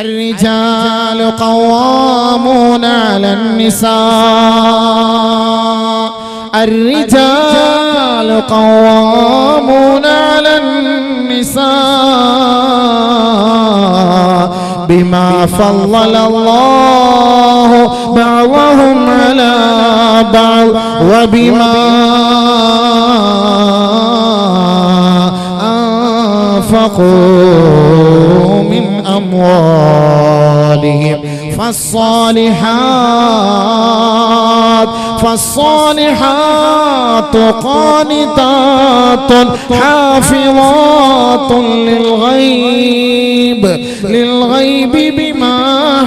الرجال قوامون على النساء. الرجال قوامون على النساء. بما فضل الله بعضهم على بعض. وبما أنفقوا من أموالهم فالصالحات فالصالحات قانتات حافظات للغيب للغيب بما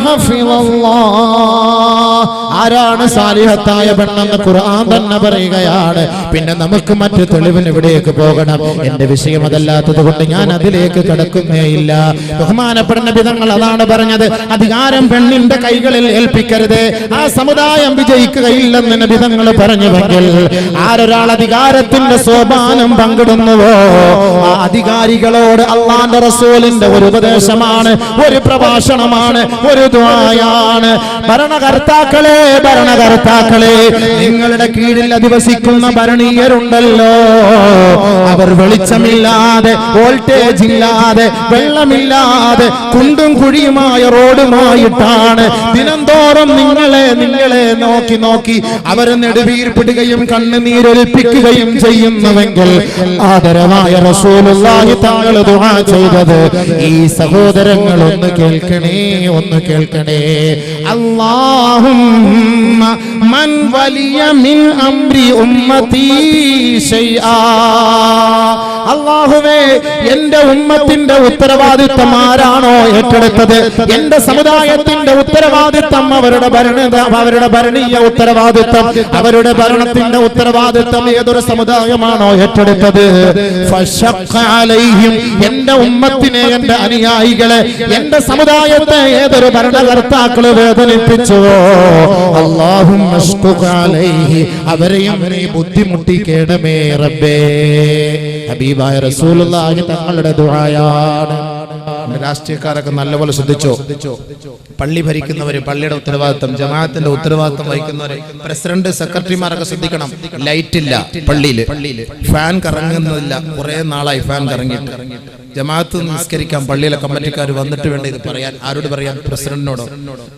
حفظ الله ആരാണ് സാലിഹത്തായ പെണ്ണെന്ന് ഖുർആൻ തന്നെ പറയുകയാണ് പിന്നെ നമുക്ക് മറ്റു തെളിവിന് ഇവിടേക്ക് പോകണം എന്റെ വിഷയം അതല്ലാത്തത് കൊണ്ട് ഞാൻ അതിലേക്ക് കിടക്കുന്നേയില്ല ബഹുമാനപ്പെടുന്ന വിധങ്ങൾ അതാണ് പറഞ്ഞത് അധികാരം പെണ്ണിന്റെ കൈകളിൽ ഏൽപ്പിക്കരുത് ആ സമുദായം വിജയിക്കുകയില്ലെന്ന് നബിതങ്ങൾ പറഞ്ഞുവെങ്കിൽ ആരൊരാൾ അധികാരത്തിന്റെ സോപാനം പങ്കിടുന്നുവോ? ആ അധികാരികളോട് അള്ളാന്റെ റസൂലിന്റെ ഒരു ഉപദേശമാണ് ഒരു പ്രഭാഷണമാണ് ഒരു ദ്വായാണ് ഭരണകർത്താക്കളെ ഭരണകർത്താക്കളെ നിങ്ങളുടെ കീഴിൽ അധിവസിക്കുന്ന ഭരണീയരുണ്ടല്ലോ. അവർ വെളിച്ചമില്ലാതെ വോൾട്ടേജ് ഇല്ലാതെ വെള്ളമില്ലാതെ കുണ്ടും കുഴിയുമായ റോഡുമായിട്ടാണ്. ദിനംതോറും നിങ്ങളെ നിങ്ങളെ നോക്കി നോക്കി അവർ നെടുവീർപ്പിടുകയും കണ്ണുനീരൊലിപ്പിക്കുകയും ചെയ്യുന്നുവെങ്കിൽ ആദരവായ റസൂലുള്ളാഹി താങ്കൾ ദുആ ചെയ്തത് ഈ സഹോദരങ്ങൾ ഒന്ന് കേൾക്കണേ ഒന്ന് കേൾക്കണേ. അല്ലാഹുമ്മ മൻ വലിയ മിൻ അംരി ഉമ്മതി ശൈആ. അള്ളാഹുവേ എന്റെ ഉമ്മത്തിന്റെ ഉത്തരവാദിത്തം ആരാണോ ഏറ്റെടുത്തത്? എന്റെ സമുദായത്തിന്റെ ഉത്തരവാദിത്തം അവരുടെ ഭരണ അവരുടെ ഭരണീയ ഉത്തരവാദിത്തം. അവരുടെ ഭരണത്തിന്റെ ഉത്തരവാദിത്തം ഏതൊരു സമുദായമാണോ ഏറ്റെടുത്തത്? എന്റെ ഉമ്മത്തിനെ എന്റെ അനുയായികളെ എന്റെ സമുദായത്തെ ഏതൊരു ഭരണകർത്താക്കൾ വേദനിപ്പിച്ചുവോ അള്ളാഹും അവരെയും അവരെ ബുദ്ധിമുട്ടിക്കേണമേ റബ്ബേ. ഹബീബായ റസൂലുള്ളാഹി തങ്ങളുടെ ദുആയാണ്. രാഷ്ട്രീയക്കാരൊക്കെ നല്ലപോലെ ശ്രദ്ധിച്ചോ? പള്ളി ഭരിക്കുന്നവര് പള്ളിയുടെ ഉത്തരവാദിത്തം ജമാഅത്തിന്റെ ഉത്തരവാദിത്തം വഹിക്കുന്നവര് പ്രസിഡന്റ് സെക്രട്ടറിമാരൊക്കെ ശ്രദ്ധിക്കണം. ലൈറ്റ് ഇല്ല പള്ളിയിൽ ഫാൻ കറങ്ങുന്നില്ല. കുറെ നാളായി ഫാൻ കറങ്ങിയിട്ട്. ജമാഅത്ത് നിസ്കരിക്കാൻ പള്ളിയിലെ കമ്മിറ്റിക്കാർ വന്നിട്ട് വേണ്ട ഇത് പറയാൻ? ആരോട് പറയാൻ? പ്രസിഡന്റിനോടോ?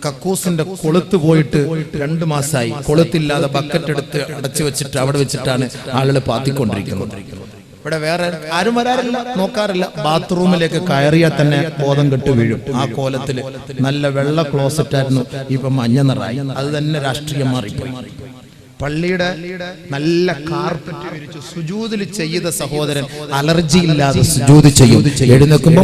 കക്കൂസിന്റെ കൊളുത്ത് പോയിട്ട് രണ്ടു മാസമായി കൊളുത്തില്ലാതെ ബക്കറ്റ് എടുത്ത് അടച്ചു വെച്ചിട്ട് അവിടെ വെച്ചിട്ടാണ് ആളുകൾ പാത്തിക്കൊണ്ടിരിക്കുന്നത്. ഇവിടെ വേറെ ആരും വരാറില്ല നോക്കാറില്ല. ബാത്റൂമിലേക്ക് കയറിയാൽ തന്നെ ബോധം കെട്ട് വീഴും. ആ കോലത്തിൽ നല്ല വെള്ള ക്ലോസറ്റ് ആയിരുന്നു. ഇപ്പൊ മഞ്ഞ നിറായി അത് തന്നെ രാഷ്ട്രീയം മാറിപ്പോയി. പള്ളിയുടെ നല്ല കാർപ്പറ്റ് വിരിച്ചു സുജൂതിൽ ചെയ്ത സഹോദരൻ അലർജി ഇല്ലാതെ സുജൂത് ചെയ്യും. എഴുന്നേക്കുമ്പോ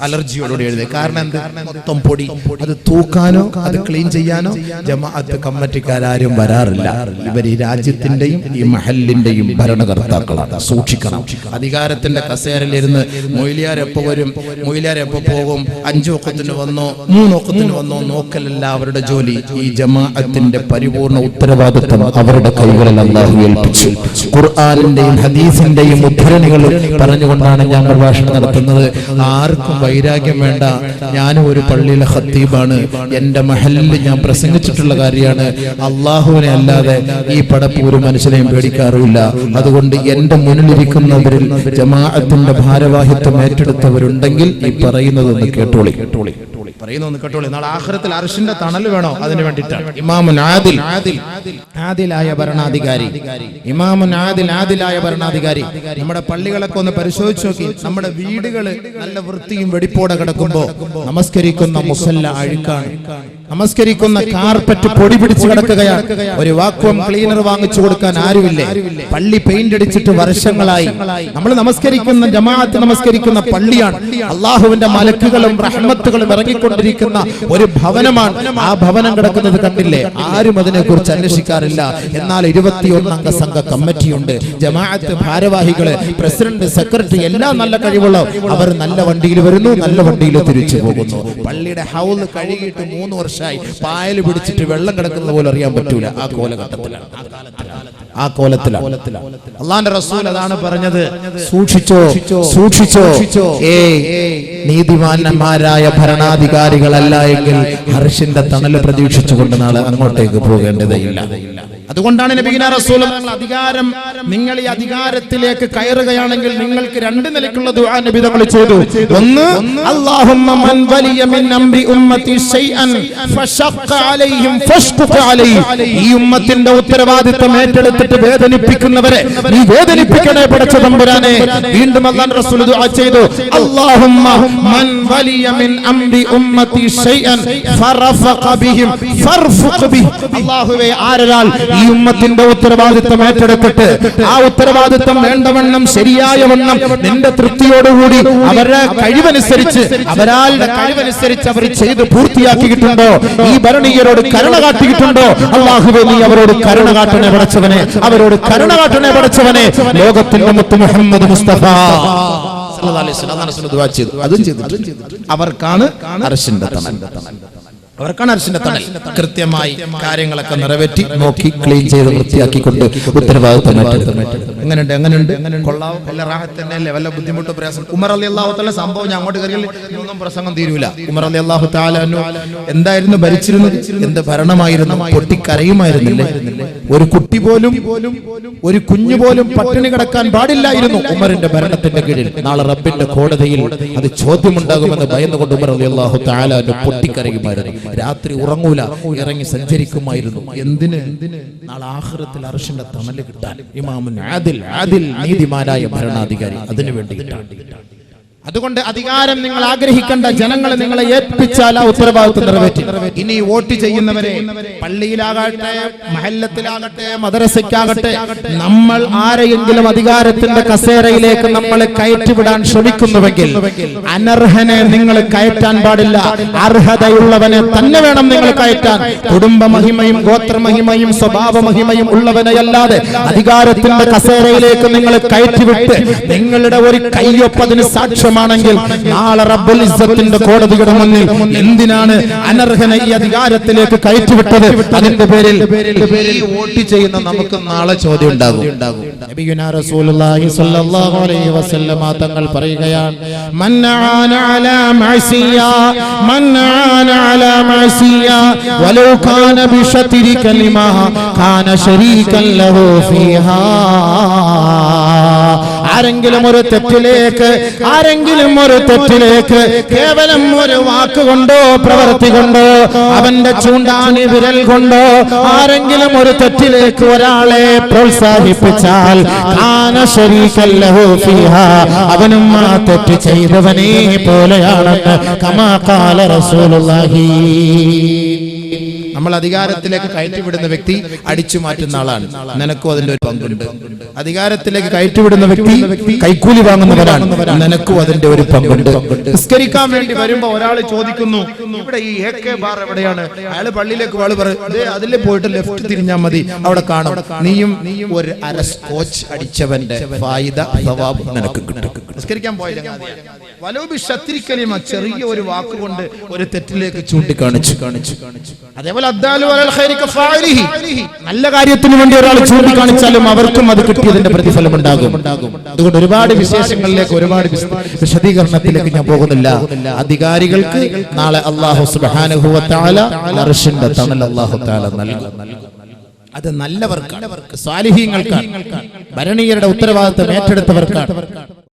അലർജിയോടുകൂടി എഴുതി കാരണം എന്ത്? മൊത്തം പൊടി. അത് തൂക്കാനോ അത് ക്ലീൻ ചെയ്യാനോ ജമാഅത്ത് കമ്മിറ്റിക്കാരും വരാറില്ല. ഇവർ ഈ രാജ്യത്തിന്റെയും ഈ മഹലിന്റെയും ഭരണകർത്താക്കളാണ്. സൂക്ഷിക്കണം. അധികാരത്തിന്റെ കസേരയിലിരുന്ന് മൊയിലിയാർ എപ്പോ വരും? മൊയിലിയാർ എപ്പോ പോകും? അഞ്ചു ഒക്കത്തിന് വന്നോ? മൂന്ന് ഒക്കത്തിന് വന്നോ? നോക്കലല്ല അവരുടെ ജോലി. ഈ ജമാഅത്തിന്റെ പരിപൂർണ ഉത്തരവാദിത്വം അവരുടെ കൈകളിൽ അള്ളാഹു ഏൽപ്പിച്ചു. ഖുർആാനിന്റെയും ഹദീസിന്റെയും ഉദ്ധരണികൾ പറഞ്ഞുകൊണ്ടാണ് ഞാൻ പ്രഭാഷണം നടത്തുന്നത്. ആർക്കും വൈരാഗ്യം വേണ്ട. ഞാനും ഒരു പള്ളിയിലെ ഹത്തീബാണ് എന്റെ മഹലിൽ ഞാൻ പ്രസംഗിച്ചിട്ടുള്ള കാര്യമാണ്. അള്ളാഹുവിനെ അല്ലാതെ ഈ പടപ്പ് ഒരു മനുഷ്യനെയും പേടിക്കാറില്ല അതുകൊണ്ട് എന്റെ മുന്നിലിരിക്കുന്നവരിൽ ജമാഅത്തിന്റെ ഭാരവാഹിത്വം ഏറ്റെടുത്തവരുണ്ടെങ്കിൽ ഈ പറയുന്നതൊന്ന് കേട്ടോളി കേട്ടോളി. പറയുന്നൊന്ന് കേട്ടോളി. നാളെ ആഖിറത്തിൽ അർഷിന്റെ തണൽ വേണോ? അതിന് വേണ്ടിയിട്ടാണ് ഇമാമുൻ ആദിൽ. ആദിലായ ഭരണാധികാരി. ഇമാമുൻ ആദിൽ ആദിലായ ഭരണാധികാരി. നമ്മുടെ പള്ളികളൊക്കെ ഒന്ന് പരിശോധിച്ച് നോക്കി. നമ്മുടെ വീടുകൾ നല്ല വൃത്തിയും വെടിപ്പോടെ കിടക്കുമ്പോ നമസ്കരിക്കുന്ന മുസല്ല അഴുക്കാണ്. നമസ്കരിക്കുന്ന കാർപ്പറ്റ് പൊടി പിടിച്ച് കിടക്കുകയാണ്. ഒരു വാക്വം ക്ലീനർ വാങ്ങിച്ചു കൊടുക്കാൻ ആരുമില്ലേ? പള്ളി പെയിന്റ് അടിച്ചിട്ട് വർഷങ്ങളായി. നമ്മൾ നമസ്കരിക്കുന്ന ജമാഅത്ത് നമസ്കരിക്കുന്ന പള്ളിയാണ്. അള്ളാഹുവിന്റെ മലക്കുകളും റഹ്മത്തുകളും ഇറങ്ങിക്കൊണ്ട് നടത്തിക്കൊണ്ടിരിക്കുന്ന ഒരു ഭവനമാണ്. ആ ഭവനം കിടക്കുന്നത് കണ്ടില്ലേ? ആരും അതിനെക്കുറിച്ച് അന്വേഷിക്കാറില്ല. എന്നാൽ ഇരുപത്തിയൊന്നംഗ സംഘ കമ്മിറ്റിയുണ്ട് ജമാഅത്ത് ഭാരവാഹികൾ പ്രസിഡന്റ് സെക്രട്ടറി എല്ലാം നല്ല കഴിവുള്ള അവർ നല്ല വണ്ടിയിൽ വരുന്നു നല്ല വണ്ടിയിൽ തിരിച്ചു പോകുന്നു. പള്ളിയുടെ ഹൗസ് കഴുകിയിട്ട് മൂന്ന് വർഷമായി. പായൽ പിടിച്ചിട്ട് വെള്ളം കിടക്കുന്നത് പോലെ അറിയാൻ പറ്റൂല. ആ കോലഘട്ടത്തിലാണ്. ആ കോലത്തിലാണ്. അള്ളാന്റെ റസൂൽ അതാണ് പറഞ്ഞത്. സൂക്ഷിച്ചോ സൂക്ഷിച്ചോ ഏ നീതിമാന്മാരായ ഭരണാധികാരികളല്ല എങ്കിൽ ഹർഷിന്റെ തണൽ പ്രതീക്ഷിച്ചുകൊണ്ട് നാളെ അങ്ങോട്ടേക്ക് പോകേണ്ടതില്ല അതുകൊണ്ടാണ് അധികാരം നിങ്ങൾ ഈ അധികാരത്തിലേക്ക് കയറുകയാണെങ്കിൽ നിങ്ങൾക്ക് രണ്ട് നിലക്കുള്ള ദുആ നബി ചെയ്തു. ഒന്ന് ഉമ്മത്തിന്റെ ഉത്തരവാദിത്തം ഏറ്റെടുത്തിട്ട് വേദനിപ്പിക്കുന്നവരെ നീ വേദനിപ്പിക്കണേ പടച്ച തമ്പുരാനെ. വീണ്ടും ചെയ്തു. അല്ലാഹുമ്മ ആരാൽ ഈ ഉമ്മത്തിന്റെ ഉത്തരവാദിത്തം ഏറ്റെടുത്തിട്ട് ആ ഉത്തരവാദിത്തം വേണ്ടവണ്ണം ശരിയായ വണ്ണം നിന്റെ തൃപ്തിയോടുകൂടി അവരുടെ കഴിവനുസരിച്ച് അവരാളുടെ കഴിവനുസരിച്ച് അവർ ചെയ്ത് പൂർത്തിയാക്കിയിട്ടുണ്ടോ? ഈ ഭരണീയരോട് കരുണ കാട്ടിയിട്ടുണ്ടോ? അള്ളാഹുവെ നീ അവരോട് കരുണ കാട്ടണേ പടച്ചവനെ. അവരോട് കരുണ കാട്ടണേ പടച്ചവനെ. ലോകത്തിന്റെ മുത്ത് മുഹമ്മദ് മുസ്തഫ. അതും ചെയ്തു അവർക്കാണ് അർശിന്റെ തണൽ. അവർക്കാണ് അർശിന്റെ തണൽ. കൃത്യമായി കാര്യങ്ങളൊക്കെ നിറവേറ്റി നോക്കി ക്ലീൻ ചെയ്ത് വൃത്തിയാക്കിക്കൊണ്ട് ഉത്തരവാദിത്തം. എങ്ങനെയുണ്ട് എങ്ങനെയുണ്ട് കൊള്ളാവും വല്ല റാഹത്ത് തന്നെയല്ലേ? വല്ല ബുദ്ധിമുട്ട് പ്രയാസം? ഉമർ അലി അള്ളാഹു സംഭവം ഞാൻ അങ്ങോട്ട് കയറിയാൽ ഒന്നും പ്രസംഗം തീരൂല. ഉമർ അലി അള്ളാഹു താലു എന്തായിരുന്നു? ഭരിച്ചിരുന്നത് എന്ത് ഭരണമായിരുന്നു? പൊട്ടിക്കരയുമായിരുന്നില്ലേ? ഒരു കുട്ടി പോലും ഒരു കുഞ്ഞു പോലും പട്ടിണി കിടക്കാൻ പാടില്ലായിരുന്നു ഉമറിന്റെ ഭരണത്തിന്റെ കീഴിൽ. നാളെ റബ്ബിന്റെ കോടതിയിൽ അത് ചോദ്യമുണ്ടാകുമെന്ന് ഭയന്നുകൊണ്ട് ഉമർ അലി അള്ളാഹു താലു പൊട്ടിക്കരയുമായിരുന്നു. രാത്രി ഉറങ്ങൂല. ഇറങ്ങി സഞ്ചരിക്കുമായിരുന്നു. എന്തിന്? നാളെ ആഹ്റത്തിൽ അർഷിന്റെ തമൽ കിട്ടാൻ. ഇമാമുൻ ആദിൽ ആദിൽ നീതിമാനായ ഭരണാധികാരി. അതിനു വേണ്ടി അതുകൊണ്ട് അധികാരം നിങ്ങൾ ആഗ്രഹിക്കേണ്ട ജനങ്ങളെ നിങ്ങളെ ഏൽപ്പിച്ചാൽ ആ ഉത്തരവാദിത്വം നിറവേറ്റി. ഇനി വോട്ട് ചെയ്യുന്നവരെ പള്ളിയിലാകട്ടെ മഹല്ലത്തിലാകട്ടെ മദ്രസയ്ക്കാകട്ടെ നമ്മൾ ആരെയെങ്കിലും അധികാരത്തിന്റെ കസേരയിലേക്ക് നമ്മളെ കയറ്റിവിടാൻ ശ്രമിക്കുന്നുവെങ്കിൽ അനർഹനെ നിങ്ങൾ കയറ്റാൻ പാടില്ല. അർഹതയുള്ളവനെ തന്നെ വേണം നിങ്ങൾ കയറ്റാൻ. കുടുംബ മഹിമയും ഗോത്ര മഹിമയും സ്വഭാവ മഹിമയും ഉള്ളവനെയല്ലാതെ അധികാരത്തിന്റെ കസേരയിലേക്ക് നിങ്ങൾ കയറ്റിവിട്ട് നിങ്ങളുടെ ഒരു കയ്യൊപ്പതിന് സാക്ഷ്യമാണെങ്കിൽ നാളെ റബ്ബുൽ ഇസ്സത്തിന്റെ കോടതിയുടെ മുന്നിൽ എന്തിനാണ് അനർഹനെ ഈ അധികാരത്തിലേക്ക് കയറ്റിവിട്ടത്? അതിന്റെ പേരിൽ വോട്ട് ചെയ്യുന്ന നമുക്ക് നാളെ ചോദ്യം ഉണ്ടാകും. തങ്ങൾ പറയുകയാണ് കാന ശരീകൻ ലഹു ഫീഹാ. ആരെങ്കിലും ഒരു തെറ്റിലേക്ക് ആരെങ്കിലും ഒരു തെറ്റിലേക്ക് കേവലം ഒരു വാക്കുകൊണ്ടോ പ്രവൃത്തി കൊണ്ടോ അവന്റെ ചൂണ്ടാണി വിരൽ കൊണ്ടോ ആരെങ്കിലും ഒരു തെറ്റിലേക്ക് ഒരാളെ പ്രോത്സാഹിപ്പിച്ചാൽ അവനും ആ തെറ്റ് ചെയ്തവനെ പോലെയാണെന്ന് കമാ കാല റസൂലുള്ളാഹി. നമ്മൾ അധികാരത്തിലേക്ക് കയറ്റിവിടുന്ന വ്യക്തി അടിച്ചു മാറ്റുന്ന ആളാണ്. നിനക്കും അതിന്റെ ഒരു പങ്കുണ്ട്. അധികാരത്തിലേക്ക് കയറ്റിവിടുന്ന വ്യക്തി കൈക്കൂലി വാങ്ങുന്നവരാണ് നിനക്കും അതിന്റെ ഒരു പങ്കുണ്ട്. നിസ്കരിക്കാൻ വേണ്ടി വരുമ്പോ ഒരാൾ ചോദിക്കുന്നു ഇവിടെ ഈ എ കെ ബാർ എവിടെയാണ്? അയാൾ പള്ളിയിലേക്ക് വാൾ പറയും അതിൽ പോയിട്ട് ലെഫ്റ്റ് തിരിഞ്ഞാൽ മതി. അവിടെ കാണും. നീയും ഒരു അര സ്കോച്ച് അടിച്ചവന്റെ ഫായിദ സവാബ് നിനക്ക് കിട്ടും. നിസ്കരിക്കാൻ പോയ ചെറിയ ഒരു വാക്കുകൊണ്ട് ഒരു തെറ്റിലേക്ക് ചൂണ്ടിക്കാണിച്ചു. കാണിച്ചു കാണിച്ചു അതേപോലെ നല്ല കാര്യത്തിന് വേണ്ടി ഒരാൾ ചൂണ്ടിക്കാണിച്ചാലും അവർക്കും അത് കിട്ടിയതിന്റെ പ്രതിഫലം ഉണ്ടാകും അതുകൊണ്ട് ഒരുപാട് വിശേഷങ്ങളിലേക്ക് ഒരുപാട് വിശദീകരണത്തിലേക്ക് ഞാൻ പോകുന്നില്ല. അധികാരികൾക്ക് നാളെ അള്ളാഹു അർശിന്റെ തണൽ അള്ളാഹു നൽകും. അത് നല്ലവർക്കാണ്. സ്വാലിഹീങ്ങൾക്കാണ് ഭരണീയരുടെ ഉത്തരവാദിത്തം ഏറ്റെടുത്തവർക്കാണ്.